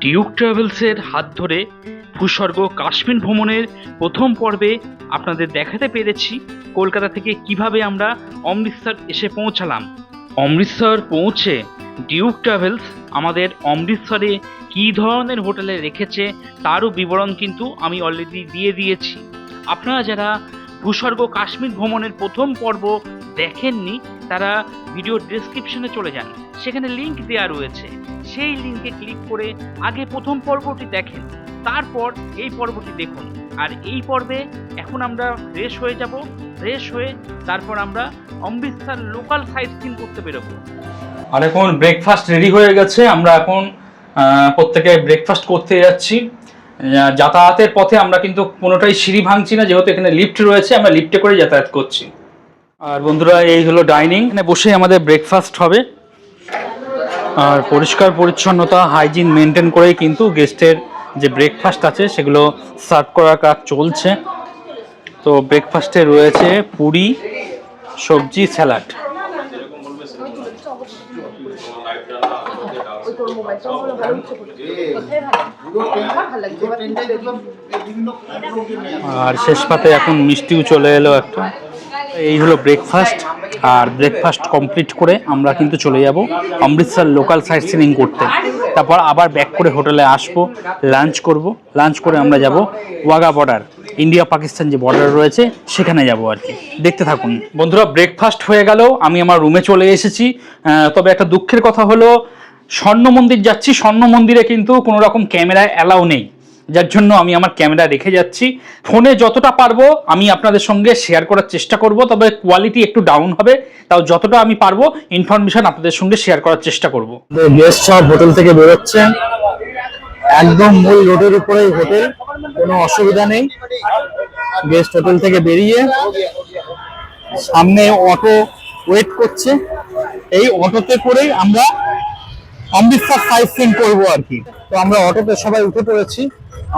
Duke ট্রাভেলসের হাত ধরে ভূস্বর্গ কাশ্মীর ভ্রমণের প্রথম পর্বে আপনাদের দেখাতে পেরেছি কলকাতা থেকে কীভাবে আমরা অমৃতসর এসে পৌঁছালাম। অমৃতসর পৌঁছে ডিউক ট্রাভেলস আমাদের অমৃতসরে কী ধরনের হোটেলে রেখেছে তারও বিবরণ কিন্তু আমি অলরেডি দিয়ে দিয়েছি। আপনারা যারা ভূস্বর্গ কাশ্মীর ভ্রমণের প্রথম পর্ব দেখেননি, তারা ভিডিও ডেসক্রিপশনে চলে যান। সেখানে লিংক দেওয়া রয়েছে। সেই লিংকে ক্লিক করে আগে প্রথম পর্বটি দেখেন, তারপর এই পর্বটি দেখুন। আর এই পর্বে এখন আমরা ফ্রেশ হয়ে যাব ফ্রেশ হয়ে তারপর আমরা অমৃতসর লোকাল সাইট সিন করতে বেরোবো। আর এখন ব্রেকফাস্ট রেডি হয়ে গেছে, আমরা এখন প্রত্যেকে ব্রেকফাস্ট করতে যাচ্ছি। যাতায়াতের পথে আমরা কিন্তু কোনোটাই সিঁড়ি ভাঙছি না, যেহেতু এখানে লিফট রয়েছে, আমরা লিফটে করে যাতায়াত করছি। আর বন্ধুরা, এই হলো ডাইনিং এখানে বসে আমাদের ব্রেকফাস্ট হবে। আর পরিষ্কার পরিচ্ছন্নতা হাইজিন মেনটেন করেই কিন্তু গেস্টের যে ব্রেকফাস্ট আছে, সেগুলো সার্ভ করার কাজ চলছে। তো ব্রেকফাস্টে রয়েছে পুরি, সবজি স্যালাড আর শেষ পাতে এখন মিষ্টিও চলে এলো একটা। এই হলো ব্রেকফাস্ট আর ব্রেকফাস্ট কমপ্লিট করে আমরা কিন্তু চলে যাব অমৃতসর লোকাল সাইট সিনিং করতে। তারপর আবার ব্যাক করে হোটেলে আসব লাঞ্চ করব। লাঞ্চ করে আমরা যাব ওয়াগা বর্ডার ইন্ডিয়া পাকিস্তান যে বর্ডার রয়েছে, সেখানে যাব আর কি। দেখতে থাকুন। বন্ধুরা ব্রেকফাস্ট হয়ে গেল, আমি আমার রুমে চলে এসেছি। তবে একটা দুঃখের কথা হলো, স্বর্ণ মন্দির যাচ্ছি, স্বর্ণ মন্দিরে কিন্তু কোনো রকম ক্যামেরা অ্যালাউ নেই। যার জন্য আমি আমার ক্যামেরা রেখে যাচ্ছি। ফোনে যতটা পারব, আমি আপনাদের সঙ্গে শেয়ার করার চেষ্টা করব, তবে কোয়ালিটি একটু ডাউন হবে। তাও যতটা আমি পারব ইনফরমেশন আপনাদের সঙ্গে শেয়ার করার চেষ্টা করব। গেস্ট সব হোটেল থেকে বেরোচ্ছেন। একদম মূল রোডের উপরে হোটেল কোনো অসুবিধা নেই। গেস্ট হোটেল থেকে বেরিয়ে সামনে অটো ওয়েট করছে। এই অটোতে করেই আমরা অমৃতসর সাইট সিন করব আর কি। তো আমরা অটোতে সবাই উঠে পড়েছি।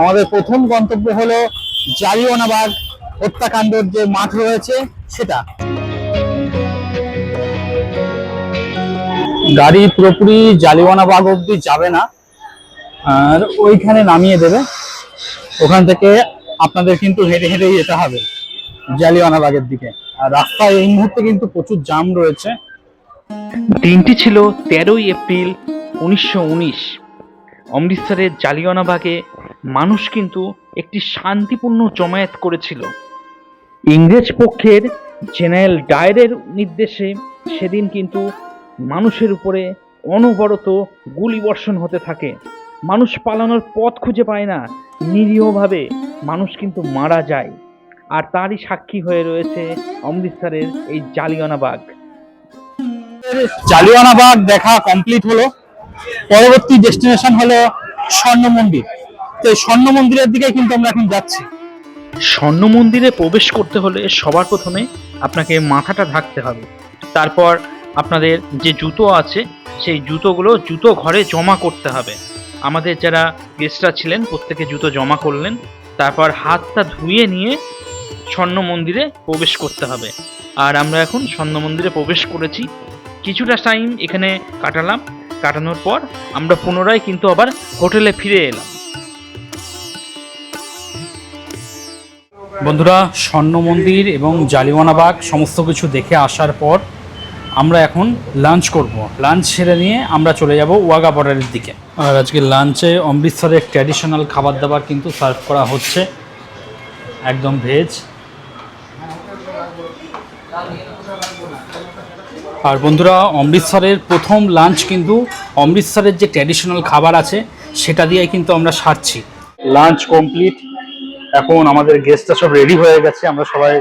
আমাদের প্রথম গন্তব্য হলো জালিওয়ানাবাগ হত্যাকাণ্ডের যে মাঠ রয়েছে, সেটা। গাড়ি পুরোপুরি জালিওয়ানাবাগ অব্দি যাবে না। আর ওইখানে নামিয়ে দেবে। ওখান থেকে আপনাদের কিন্তু হেঁটে হেঁটে যেতে হবে জালিওয়ানাবাগের দিকে। আর রাস্তায় এই মুহূর্তে কিন্তু প্রচুর জাম রয়েছে। দিনটি ছিল তেরোই এপ্রিল উনিশশো উনিশ। অমৃতসরের জালিয়ানাবাগে মানুষ কিন্তু একটি শান্তিপূর্ণ জমায়েত করেছিল। ইংরেজ পক্ষের জেনারেল ডায়ারের নির্দেশে সেদিন কিন্তু মানুষের উপরে অনবরত গুলিবর্ষণ হতে থাকে। মানুষ পালানোর পথ খুঁজে পায় না। নিরীহভাবে মানুষ কিন্তু মারা যায়। আর তারই সাক্ষী হয়ে রয়েছে অমৃতসরের এই জালিয়ানাবাগ জালিয়ানাবাগ দেখা কমপ্লিট হলো। পরবর্তী ডেস্টিনেশন হলো স্বর্ণ মন্দির। তো এই স্বর্ণ মন্দিরের দিকে কিন্তু আমরা এখন যাচ্ছি। স্বর্ণ মন্দিরে প্রবেশ করতে হলে সবার প্রথমে আপনাকে মাথাটা ঢাকতে হবে। তারপর আপনাদের যে জুতো আছে সেই জুতোগুলো জুতো ঘরে জমা করতে হবে। আমাদের যারা গেস্টরা ছিলেন, প্রত্যেকে জুতো জমা করলেন, তারপর হাতটা ধুয়ে নিয়ে স্বর্ণ মন্দিরে প্রবেশ করতে হবে। আর আমরা এখন স্বর্ণ মন্দিরে প্রবেশ করেছি। কিছুটা টাইম এখানে কাটালাম। কাটানোর পর আমরা পুনরায় কিন্তু আবার হোটেলে ফিরে এলাম। বন্ধুরা, স্বর্ণ মন্দির এবং জালিওয়ানাবাগ সমস্ত কিছু দেখে আসার পর আমরা এখন লাঞ্চ করব। লাঞ্চ সেরে নিয়ে আমরা চলে যাব ওয়াগা বর্ডারের দিকে। আর আজকে লাঞ্চে অমৃতসরের ট্র্যাডিশনাল খাবার দাবার কিন্তু সার্ভ করা হচ্ছে। একদম ভেজ আর বন্ধুরা, অমৃতসরের প্রথম লাঞ্চ কিন্তু অমৃতসরের যে ট্র্যাডিশনাল খাবার আছে, সেটা দিয়েই কিন্তু আমরা সারছি। লাঞ্চ কমপ্লিট এখন আমাদের গেস্টটা সব রেডি হয়ে গেছে। আমরা সবাই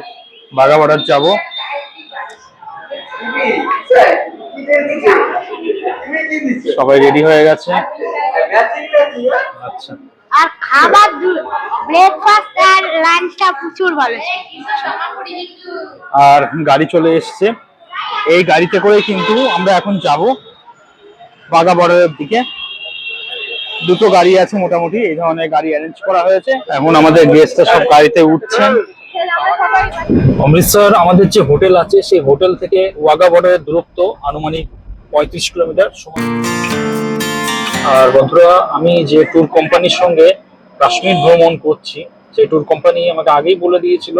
বাগা বর্ডার যাব। সবাই রেডি হয়ে গেছে? আচ্ছা। আর খাবার ব্রেকফাস্ট আর লাঞ্চটা প্রচুর ভালো আর গাড়ি চলে এসছে। এই গাড়িতে করে কিন্তু আমরা এখন যাব বাগা বর্ডারের দিকে। দুটো গাড়ি আছে মোটামুটি এই ধরনের গাড়ি অ্যারেঞ্জ করা হয়েছে। এখন আমাদের গেস্টরা সব গাড়িতে উঠছেন। অমৃতসর আমাদের যে হোটেল আছে, সেই হোটেল থেকে ওয়াগা বর্ডারের দূরত্ব আনুমানিক পঁয়ত্রিশ কিলোমিটার সময় আর বন্ধুরা, আমি যে ট্যুর কোম্পানির সঙ্গে কাশ্মীর ভ্রমণ করছি, সেই ট্যুর কোম্পানি আমাকে আগেই বলে দিয়েছিল,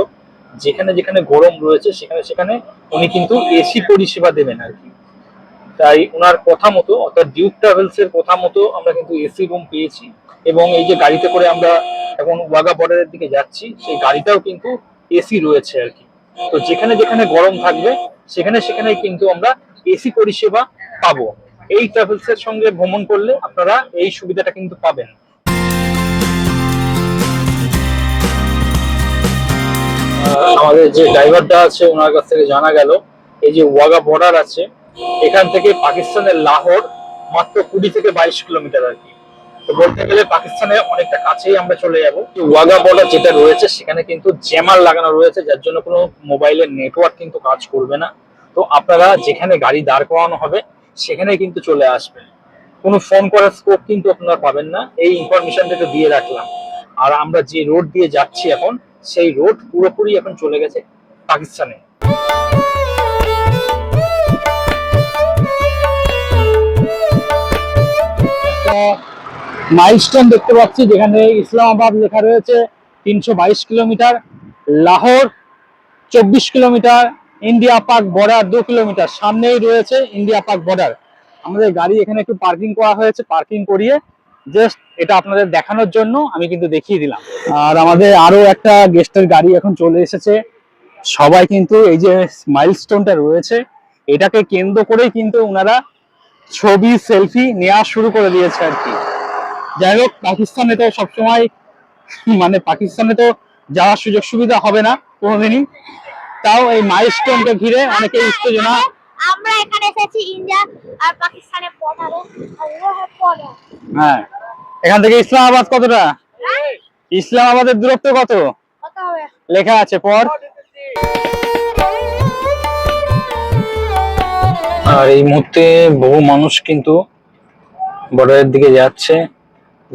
যেখানে যেখানে গরম রয়েছে, সেখানে সেখানে উনি কিন্তু এসি পরিষেবা দেবেন আর কি। তাই ওনার কথা মতো, অর্থাৎ ডিউক ট্রাভেলস এর কথা মতো আমরা কিন্তু এসি রুম পেয়েছি। এবং এই যে গাড়িতে করে আমরা এখন ওয়াগা বর্ডারের দিকে যাচ্ছি, সেই গাড়িটাও কিন্তু এসি রয়েছে আর কি। তো যেখানে যেখানে গরম থাকবে, সেখানে সেখানে কিন্তু আমরা এসি পরিষেবা পাবো। এই ট্রাভেলস এর সঙ্গে ভ্রমণ করলে আপনারা এই সুবিধাটা কিন্তু পাবেন। আমাদের যে ড্রাইভারটা আছে, ওনার কাছ থেকে জানা গেল, এই যে ওয়াগা বর্ডার আছে, এখান থেকে পাকিস্তানের লাহোর মাত্র কুড়ি থেকে বাইশ কিলোমিটার আর কি। তো বলতে গেলে পাকিস্তানের অনেকটা কাছেই আমরা চলে যাব। ওয়াগা বর্ডার যেটা রয়েছে, সেখানে কিন্তু জ্যামার লাগানো রয়েছে, যার জন্য কোনো মোবাইলের নেটওয়ার্ক কিন্তু কাজ করবে না। তো আপনারা যেখানে গাড়ি দাঁড় করানো হবে সেখানে কিন্তু চলে আসবেন। কোনো ফোন করার স্কোপ কিন্তু আপনারা পাবেন না। এই ইনফরমেশনটা একটু দিয়ে রাখলাম। আর আমরা যে রোড দিয়ে যাচ্ছি এখন, সেই রোড পুরোপুরি এখন চলে গেছে পাকিস্তানে। মাইলস্টোন দেখতে পাচ্ছি, যেখানে ইসলামাবাদ লেখা রয়েছে তিনশো বাইশ কিলোমিটার, লাহোর চব্বিশ কিলোমিটার, ইন্ডিয়া পাক বর্ডার দু কিলোমিটার, সামনেই রয়েছে ইন্ডিয়া পাক বর্ডার। আমাদের গাড়ি এখানে একটু পার্কিং করা হয়েছে, পার্কিং করিয়ে জাস্ট এটা আপনাদের দেখানোর জন্য আমি কিন্তু দেখিয়ে দিলাম। আর আমাদের আরও একটা গেস্টের গাড়ি এখন চলে এসেছে। সবাই কিন্তু এই যে মাইলস্টোনটা রয়েছে, এটাকে কেন্দ্র করেই কিন্তু ওনারা ছবি, সেলফি নেওয়া শুরু করে দিয়েছে আর কি। যাই হোক পাকিস্তানে তো সবসময় মানে পাকিস্তানে তো যাওয়ার সুযোগ সুবিধা হবে না কোনোদিনই। তাও এই মাইলস্টোনকে ঘিরে অনেকে উত্তেজনা। আমরা এখানে এসেছি ইন্ডিয়া আর পাকিস্তানের বর্ডারে হ্যাঁ। এখান থেকে ইসলামাবাদ কতটা? ইসলামাবাদের দূরত্ব কত? কত লেখা আছে পর। আর এই মুহূর্তে বহু মানুষ কিন্তু বর্ডারের দিকে যাচ্ছে।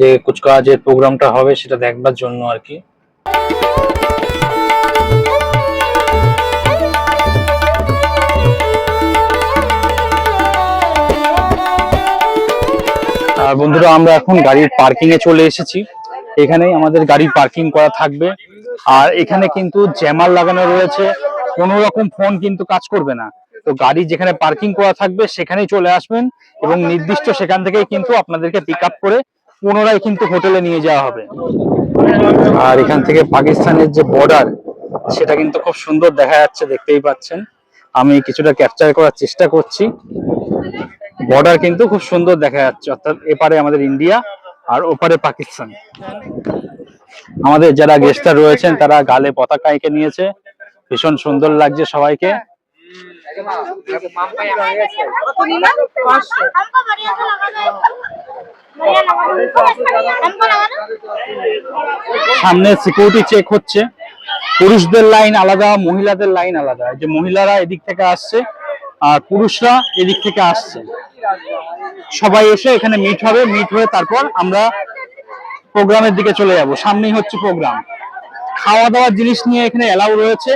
যে কুচকাওয়াজের প্রোগ্রামটা হবে সেটা দেখবার জন্য আর কি। আর বন্ধুরা, আমরা এখন গাড়ির পার্কিং এ চলে এসেছি। এখানেই আমাদের গাড়ি পার্কিং করা থাকবে। আর এখানে কিন্তু জ্যামার লাগানো রয়েছে। কোনো রকম ফোন কিন্তু কাজ করবে না। তো গাড়ি যেখানে পার্কিং করা থাকবে, সেখানেই চলে আসবেন এবং নির্দিষ্ট সেখান থেকেই কিন্তু আপনাদেরকে পিক করে পুনরায় কিন্তু হোটেলে নিয়ে যাওয়া হবে। আর এখান থেকে পাকিস্তানের যে বর্ডার সেটা কিন্তু খুব সুন্দর দেখা যাচ্ছে, দেখতেই পাচ্ছেন। আমি কিছুটা ক্যাপচার করার চেষ্টা করছি। বর্ডার কিন্তু খুব সুন্দর দেখা যাচ্ছে, অর্থাৎ এপারে আমাদের ইন্ডিয়া আর ওপারে পাকিস্তান। আমাদের যারা গেস্টরা রয়েছেন, তারা গালে পতাকা এঁকে নিয়েছে। ভীষণ সুন্দর লাগছে সবাইকে। সামনে সিকিউরিটি চেক হচ্ছে। পুরুষদের লাইন আলাদা, মহিলাদের লাইন আলাদা। যে মহিলারা এদিক থেকে আসছে আর পুরুষরা এদিক থেকে আসছে। সবাই এসে এখানে মিট হবে মিট হয়ে তারপর আমরা প্রোগ্রামের দিকে চলে যাব। সামনেই হচ্ছে প্রোগ্রাম খাওয়া দাওয়ার জিনিস নিয়ে এখানে অ্যালাউ রয়েছে।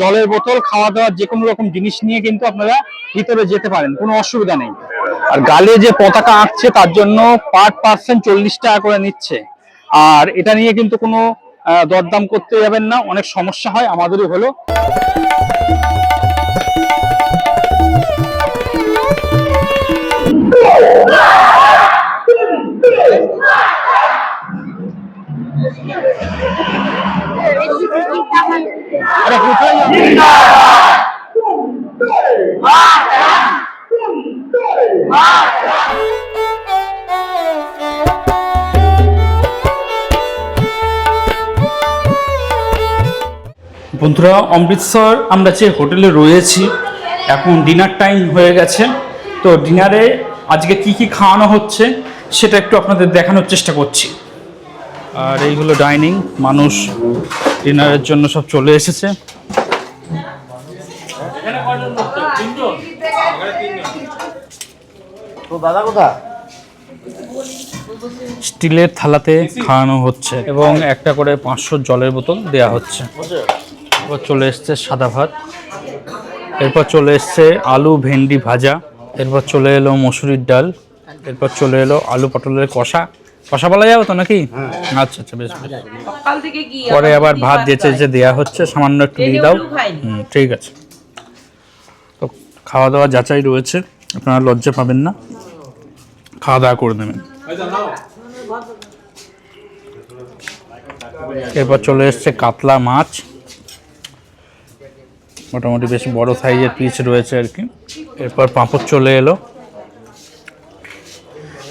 জলের বোতল খাওয়া দাওয়ার যে কোনো রকম জিনিস নিয়ে কিন্তু আপনারা ভিতরে যেতে পারেন, কোনো অসুবিধা নেই। আর গালে যে পতাকা আঁকছে, তার জন্য পার পার্সেন্ট চল্লিশ টাকা করে নিচ্ছে। আর এটা নিয়ে কিন্তু কোনো দরদাম করতে যাবেন না, অনেক সমস্যা হয় আমাদেরই হলো। বন্ধুরা অমৃতসর আমরা যে হোটেলে রয়েছি, এখন ডিনার টাইম হয়ে গেছে। তো ডিনারে আজকে কি কি খাওয়ানো হচ্ছে, সেটা একটু আপনাদের দেখানোর চেষ্টা করছি। আর এই হলো ডাইনিং মানুষ। ডিনারের জন্য সব চলে এসেছে। স্টিলের থালাতে খাওয়ানো হচ্ছে এবং একটা করে পাঁচশো জলের বোতল দেয়া হচ্ছে। এরপর চলে এসছে সাদা ভাত। এরপর চলে এসছে আলু ভেন্ডি ভাজা। এরপর চলে এলো মসুরির ডাল। এরপর চলে এলো আলু পটলের কষা। কষা বলা যাবে তো নাকি? আচ্ছা আচ্ছা বেশ বেশ। সকাল থেকে কি পরে আবার ভাত যেচে যে দেওয়া হচ্ছে সামান্য একটু দিয়ে দাও। হুম ঠিক আছে। তো খাওয়া দাওয়া যাচাই রয়েছে আপনারা লজ্জা পাবেন না। খাওয়া দাওয়া করে নেবেন। এরপর চলে এসছে কাতলা মাছ। মোটামুটি বেশ বড় সাইজের পিস রয়েছে আর কি। এরপর পাঁপড় চলে এলো।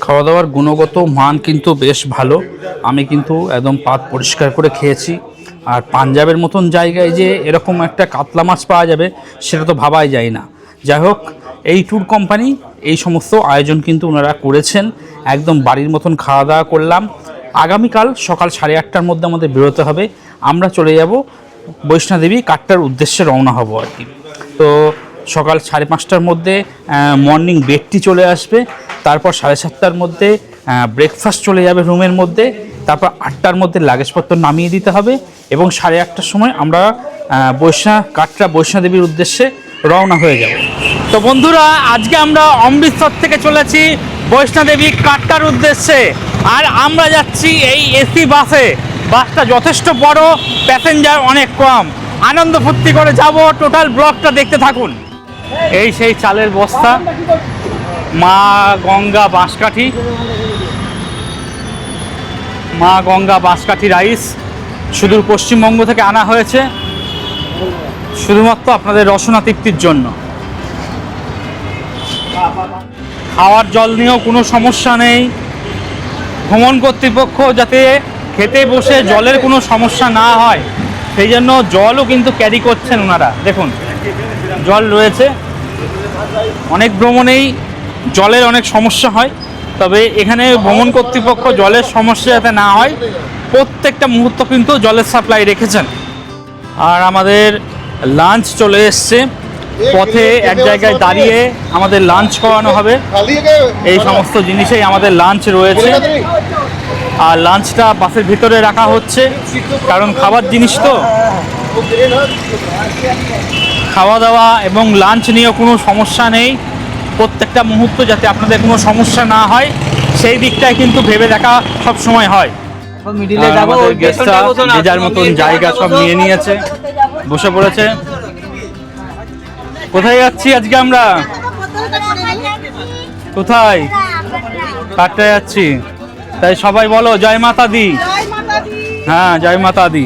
খাওয়া দাওয়ার গুণগত মান কিন্তু বেশ ভালো। আমি কিন্তু একদম পাত পরিষ্কার করে খেয়েছি। আর পাঞ্জাবের মতন জায়গায় যে এরকম একটা কাতলা মাছ পাওয়া যাবে, সেটা তো ভাবাই যায় না। যাই হোক, এই ট্যুর কোম্পানি এই সমস্ত আয়োজন কিন্তু ওনারা করেছেন। একদম বাড়ির মতন খাওয়া দাওয়া করলাম। আগামীকাল সকাল সাড়ে আটটার মধ্যে আমাদের বেরোতে হবে। আমরা চলে যাব বৈষ্ণোদেবী কাটটার উদ্দেশ্যে রওনা হব আর কি। তো সকাল সাড়ে পাঁচটার মধ্যে মর্নিং বেডটি চলে আসবে। তারপর সাড়ে সাতটার মধ্যে ব্রেকফাস্ট চলে যাবে রুমের মধ্যে, তারপর আটটার মধ্যে লাগেজপত্র নামিয়ে দিতে হবে এবং সাড়ে আটটার সময় আমরা বৈষ্ণা কাটরা বৈষ্ণোদেবীর উদ্দেশ্যে রওনা হয়ে যাব। তো বন্ধুরা, আজকে আমরা অমৃতসর থেকে চলেছি বৈষ্ণোদেবী কাট্টার উদ্দেশ্যে। আর আমরা যাচ্ছি এই এসি বাসে। বাসটা যথেষ্ট বড় প্যাসেঞ্জার অনেক কম। আনন্দ ফুর্তি করে যাব টোটাল ব্লকটা দেখতে থাকুন। এই সেই চালের বস্তা। মা গঙ্গা বাঁশকাঠি। মা গঙ্গা বাঁশকাঠি রাইস সুদূর পশ্চিমবঙ্গ থেকে আনা হয়েছে, শুধুমাত্র আপনাদের রসনা তৃপ্তির জন্য। খাওয়ার জল নিয়েও কোনো সমস্যা নেই। ভ্রমণ কর্তৃপক্ষ যাতে খেতে বসে জলের কোনো সমস্যা না হয়, সেই জন্য জলও কিন্তু ক্যারি করছেন ওনারা। দেখুন, জল রয়েছে। অনেক ভ্রমণেই জলের অনেক সমস্যা হয়, তবে এখানে ভ্রমণ কর্তৃপক্ষ জলের সমস্যা যাতে না হয়, প্রত্যেকটা মুহূর্ত কিন্তু জলের সাপ্লাই রেখেছেন। আর আমাদের লাঞ্চ চলে এসছে, পথে এক জায়গায় দাঁড়িয়ে আমাদের লাঞ্চ করানো হবে। এই সমস্ত জিনিসেই আমাদের লাঞ্চ রয়েছে। আর লাঞ্চটা বাসের ভিতরে রাখা হচ্ছে, কারণ খাবার জিনিস তো। খাওয়া দাওয়া এবং লাঞ্চ নিয়েও কোনো সমস্যা নেই। প্রত্যেকটা মুহূর্ত যাতে আপনাদের কোনো সমস্যা না হয় সেই দিকটাই কিন্তু ভেবে দেখা সব সময় হয় যে যার মতন জায়গা সব নিয়ে নিয়েছে বসে পড়েছে। কোথায় যাচ্ছি আজকে আমরা? কোথায়? কাটতে যাচ্ছি। তাই সবাই বলো জয় মাতা দি হ্যাঁ জয় মাতা দি